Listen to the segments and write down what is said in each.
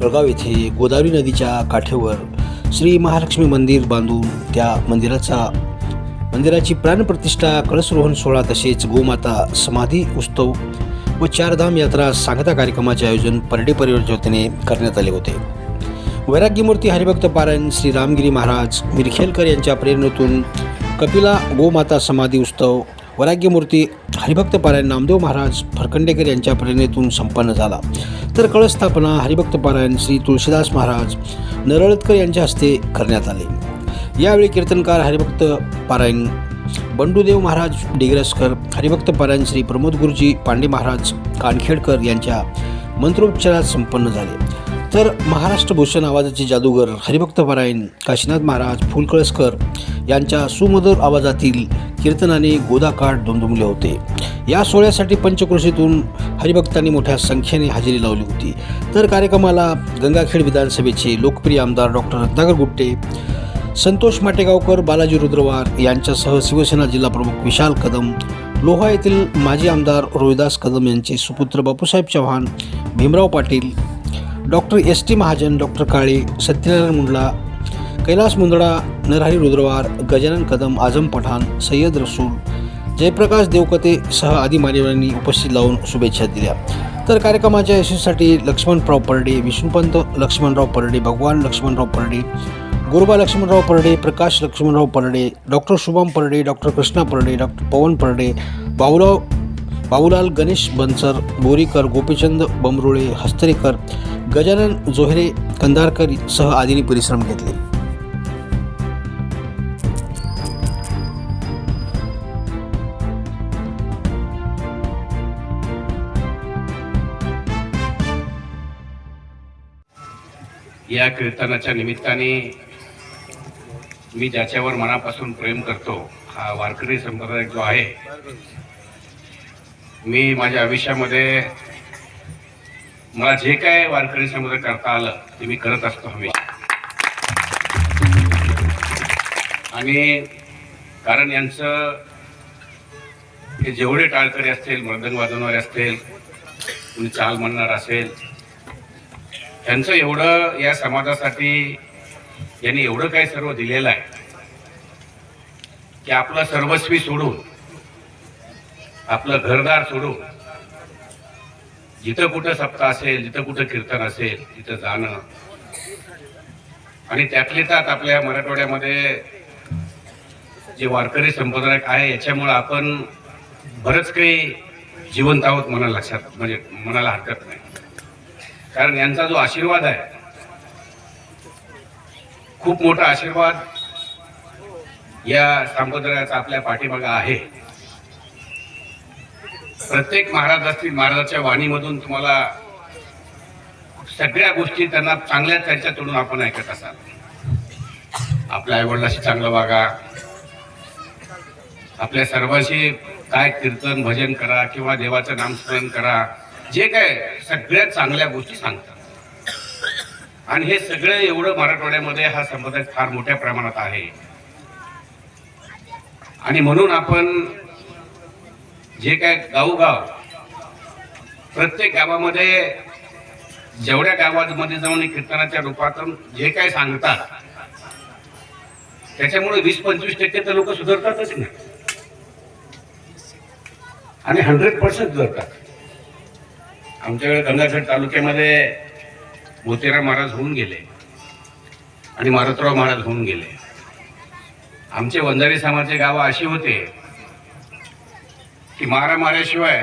जळगाव येथे गोदावरी नदीच्या काठेवर श्री महालक्ष्मी मंदिर बांधून त्या मंदिराचा मंदिराची प्राणप्रतिष्ठा कळसरोहण सोहळा तसेच गोमाता समाधी उत्सव व चारधाम यात्रा सांगता कार्यक्रमाचे आयोजन परडे परिवारच्या वतीने करण्यात आले होते. वैराग्यमूर्ती हरिभक्त पारायण श्री रामगिरी महाराज मिरखेलकर यांच्या प्रेरणेतून कपिला गोमाता समाधी उत्सव वराग्यमूर्ती हरिभक्त पारायण नामदेव महाराज फरकंडेकर यांच्या प्रेरणेतून संपन्न झाला. तर कळस्थापना हरिभक्त पारायण श्री तुळशीदास महाराज नरळतकर यांच्या हस्ते करण्यात आले. यावेळी कीर्तनकार हरिभक्त पारायण बंडूदेव महाराज डिग्रसकर हरिभक्त पारायण श्री प्रमोद गुरुजी पांडे महाराज कानखेडकर यांच्या मंत्रोच्चारात संपन्न झाले. तर महाराष्ट्र भूषण आवाजाचे जादूगर हरिभक्त पारायण काशीनाथ महाराज फुलकळसकर यांच्या सुमधुर आवाजातील कीर्तनाने गोदाकाठ दुमदुमले होते. या सोहळ्यासाठी पंचक्रोशीतून हरिभक्तांनी मोठ्या संख्येने हजेरी लावली होती. तर कार्यक्रमाला गंगाखेड विधानसभेचे लोकप्रिय आमदार डॉक्टर रत्नाकर गुट्टे संतोष माटेगावकर बालाजी रुद्रवार यांच्यासह शिवसेना जिल्हाप्रमुख विशाल कदम लोहा येथील माजी आमदार रोहिदास कदम यांचे सुपुत्र Bapusaheb Chavan Bhimrao Patil doctor S T Mahajan doctor Kale Satyanarayan Mundla Kailas Mundada Narhari Rudrawar Gajanan Kadam Azam Pathan Sayyad Rasool Jayprakash Devkate सह आदी मान्यवरांनी उपस्थित लावून शुभेच्छा दिल्या. तर कार्यक्रमाच्या यशस्वीसाठी Laxmanrao Parde Vishnupant Laxmanrao Parde Bhagwan Laxmanrao Parde Guruba Laxmanrao Parde Prakash Laxmanrao Parde doctor Shubham Parde doctor Krishna Parde doctor Pavan Parde Baburao Babulal Ganesh Bansar Borikar Gopichand Bamrule Hastrekar Gajanan Johare Kandharkar सह आदींनी परिश्रम घेतले. या कीर्तनाच्या निमित्ताने मी ज्याच्यावर मनापासून प्रेम करतो हा वारकरी संप्रदाय जो आहे मी माझ्या आयुष्यामध्ये मला जे काय वारकरी संप्रदाय करता आलं ते मी करत असतो हमेशा. आणि कारण यांचं हे जेवढे टाळकरी असतील मृदंग वाजवणारे असतील कुणी चाल म्हणणार असेल त्यांचं एवढं या समाजासाठी यांनी एवढं काही सर्व दिलेलं आहे की आपलं सर्वस्वी सोडून आपलं घरदार सोडून जिथं कुठं सप्ताह असेल जिथं कुठं कीर्तन असेल तिथं जाणं. आणि त्यातले त्यात आपल्या मराठवाड्यामध्ये जे वारकरी संप्रदाय आहे याच्यामुळं आपण बरंच काही जिवंत आहोत मना लक्षात म्हणजे मनाला हरकत नाही. कारण यांचा जो आशीर्वाद आहे खूप मोठा आशीर्वाद या संप्रदायाचा आपल्या पाठीमागा आहे. प्रत्येक महाराज असतील महाराजाच्या वाणीमधून तुम्हाला सगळ्या गोष्टी त्यांना चांगल्या त्यांच्या तोडून आपण ऐकत असाल. आपल्या आईवडिलाशी चांगलं वागा. आपल्या सर्वांशी काय कीर्तन भजन करा किंवा देवाचं नामस्मरण करा. जे काय सगळ्यात चांगल्या गोष्टी सांगतात. आणि हे सगळं एवढं मराठवाड्यामध्ये हा संप्रदाय फार मोठ्या प्रमाणात आहे. आणि म्हणून आपण जे काय गावोगाव प्रत्येक गावामध्ये जेवढ्या गावामध्ये जाऊन कीर्तनाच्या रूपातून जे काय सांगतात त्याच्यामुळे वीस पंचवीस टक्के तर लोक सुधारतातच ना. आणि हंड्रेड पर्सेंट सुधारतात. आमच्याकडे गंगाखेड तालुक्यामध्ये मोतीराम महाराज होऊन गेले आणि मारुतराव महाराज होऊन गेले. आमचे वंजारी समाजचे गावं अशी होते की मारा माऱ्याशिवाय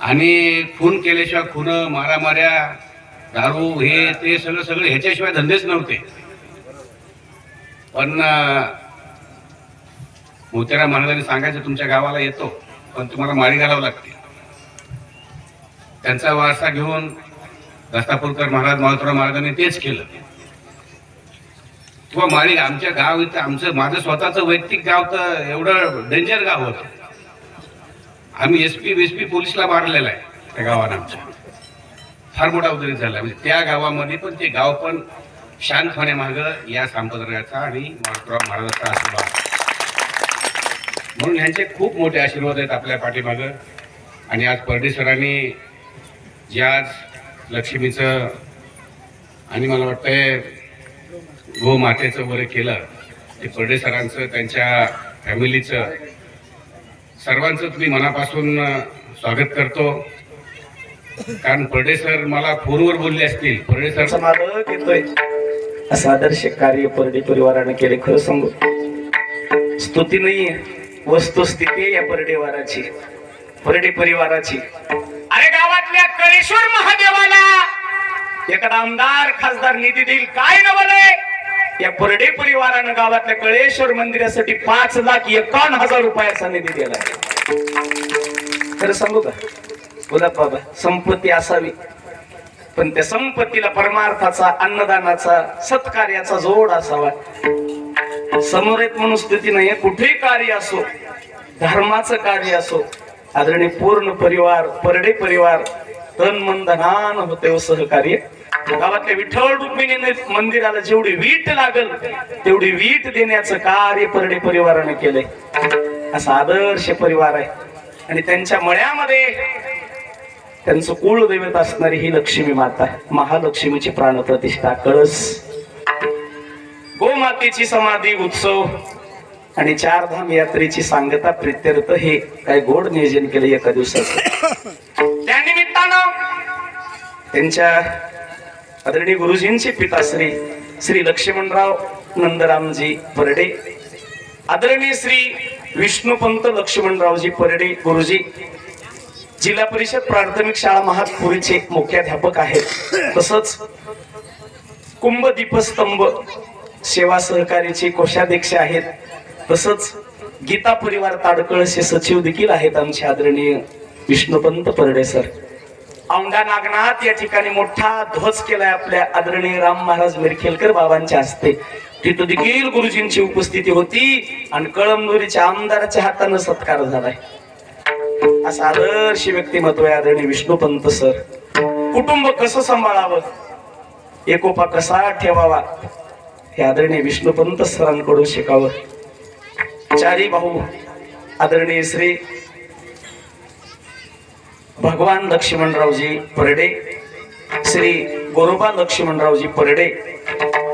आणि खून केल्याशिवाय खून मारामाऱ्या दारू हे ते सगळं सगळं ह्याच्याशिवाय धंदेच नव्हते. पण मोतीराम महाराजांनी सांगायचं तुमच्या गावाला येतो पण तुम्हाला मारी घालावं लागते. त्यांचा वारसा घेऊन दस्तापूरकर महाराज मारुतराव महाराजांनी तेच केलं. किंवा माळी आमच्या गाव इथं आमचं माझं स्वतःचं वैयक्तिक गाव तर एवढं डेंजर गाव होतं. आम्ही एस पी एस पी पोलिसला मारलेला आहे त्या गावानं आमच्या. फार मोठा उद्रेक झाला. म्हणजे त्या गावामध्ये पण ते गाव पण शांत होण्यामागं या संप्रदायाचा आणि मारुतराव महाराजांचा आशीर्वाद. म्हणून ह्यांचे खूप मोठे आशीर्वाद आहेत आपल्या पाठीमागं. आणि आज परदेसरांनी जे आज लक्ष्मीचं आणि मला वाटतंय गो मातेचं वगैरे केलं ते परडे सरांचं त्यांच्या फॅमिलीचं सर्वांचं तुम्ही मनापासून स्वागत करतो. कारण परडे सर मला फोनवर बोलले असतील. परडे सर घेतोय. मालक असं आदर्श कार्य परडे परिवाराने केले खरं सांगू. स्तुती नाही वस्तुस्थिती या परडेवाराची परडे परिवाराची. अरे गावातल्या कळेश्वर महादेवाला एखादा आमदार खासदार निधी देईल काय न या परडे परिवारानं गावातल्या कळेश्वर मंदिरासाठी पाच लाख एकावन्न हजार रुपयाचा निधी दिला खरं सांगू का? बोला बाबा संपत्ती असावी. पण त्या संपत्तीला परमार्थाचा अन्नदानाचा सत्कार्याचा जोड असावा. समोर एक म्हणून स्थिती नाही कुठेही कार्य असो धर्माचं कार्य असो आदरणीय पूर्ण परिवार परडे परिवार तन मन धनान होते हो सहकार्य. गावातल्या विठ्ठल रुक्मिणी मंदिराला जेवढी वीट लागल तेवढी वीट देण्याचं कार्य परडे परिवाराने केलंय. असा आदर्श परिवार आहे. आणि त्यांच्या मळ्यामध्ये त्यांचं कुळदैवत असणारी ही लक्ष्मी माता महालक्ष्मीची प्राणप्रतिष्ठा कळस. गोमातेची समाधी उत्सव. आणि चारधाम यात्रेची सांगता प्रित्यर्थ हे काय गोड नियोजन केलं एका दिवसाचं. त्या निमित्तानं त्यांच्या आदरणीय गुरुजींचे पिताश्री श्री लक्ष्मणराव नंदरामजी परडे आदरणीय श्री विष्णुपंत लक्ष्मणरावजी परडे गुरुजी जिल्हा परिषद प्राथमिक शाळा महापुरीचे मुख्याध्यापक आहेत. तसंच कुंभ दीपस्तंभ सेवा सहकारीचे कोषाध्यक्ष आहेत. तसंच गीता परिवार ताडकळचे सचिव देखील आहेत आमचे आदरणीय विष्णुपंत परडे सर. औंढा नागनाथ या ठिकाणी मोठा ध्वज केलाय आपल्या आदरणीय राम महाराज मिरखेलकर बाबांच्या हस्ते. तिथं देखील गुरुजींची उपस्थिती होती आणि कळमनुरीच्या आमदाराच्या हातानं सत्कार झालाय. असं आदर्श व्यक्तिमत्व आहे आदरणीय विष्णुपंत सर. कुटुंब कसं सांभाळावं? एकोपा कसा ठेवावा? हे आदरणीय विष्णुपंत सरांकडून शिकावं. चारी भाऊ आदरणीय श्री भगवान लक्ष्मणरावजी परडे श्री गोरोबा लक्ष्मणरावजी परडे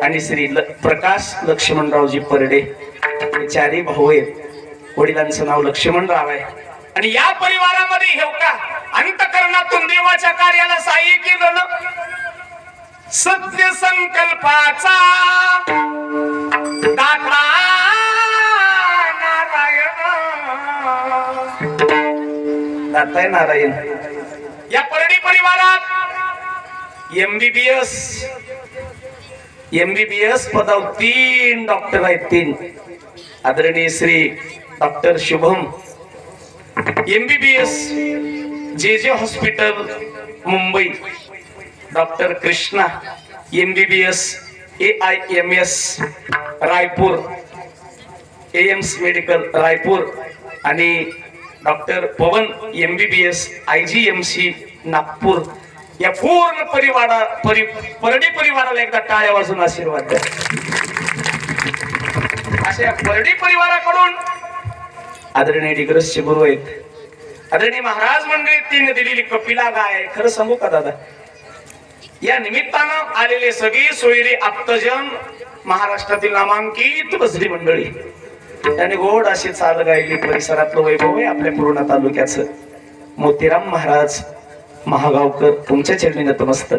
आणि श्री ल- प्रकाश लक्ष्मणरावजी परडे हे चारही भाऊ आहेत. वडिलांचं नाव लक्ष्मणराव आहे. आणि या परिवारामध्ये हे का अंतकरणातून देवाच्या कार्याला साह्य केलं ना सत्य संकल्पाचा दाता. नारायण नारायण. या परडी परिवारात एमबीबीएस एमबीबीएस पदावर तीन डॉक्टर आहेत तीन. आदरणीय Shri doctor Shubham. MBBS J J hospital Mumbai. Doctor Krishna. MBBS A I M S Raipur. AIIMS medical Raipur. आणि doctor Pavan M B B S I G M C Nagpur. या पूर्ण परिवारा परि परडी परिवाराला एकदा टाळ्या वाजून आशीर्वाद द्या. अशा या परडी परिवाराकडून आदरणीय डिग्रसचे गुरु आहेत. आदरणीय महाराज मंडळी तिने दिलेली कपिला गाय. खरं सांगू का दादा? या निमित्तानं आलेले सगळे सोयरे आप्तजन महाराष्ट्रातील नामांकित बसरी मंडळी. त्यांनी गोड अशी चाल गायली परिसरातलं वैभव आहे आपल्या पूर्ण तालुक्याचं. मोतीराम महाराज महागावकर तुमच्या चरणी नतमस्तक.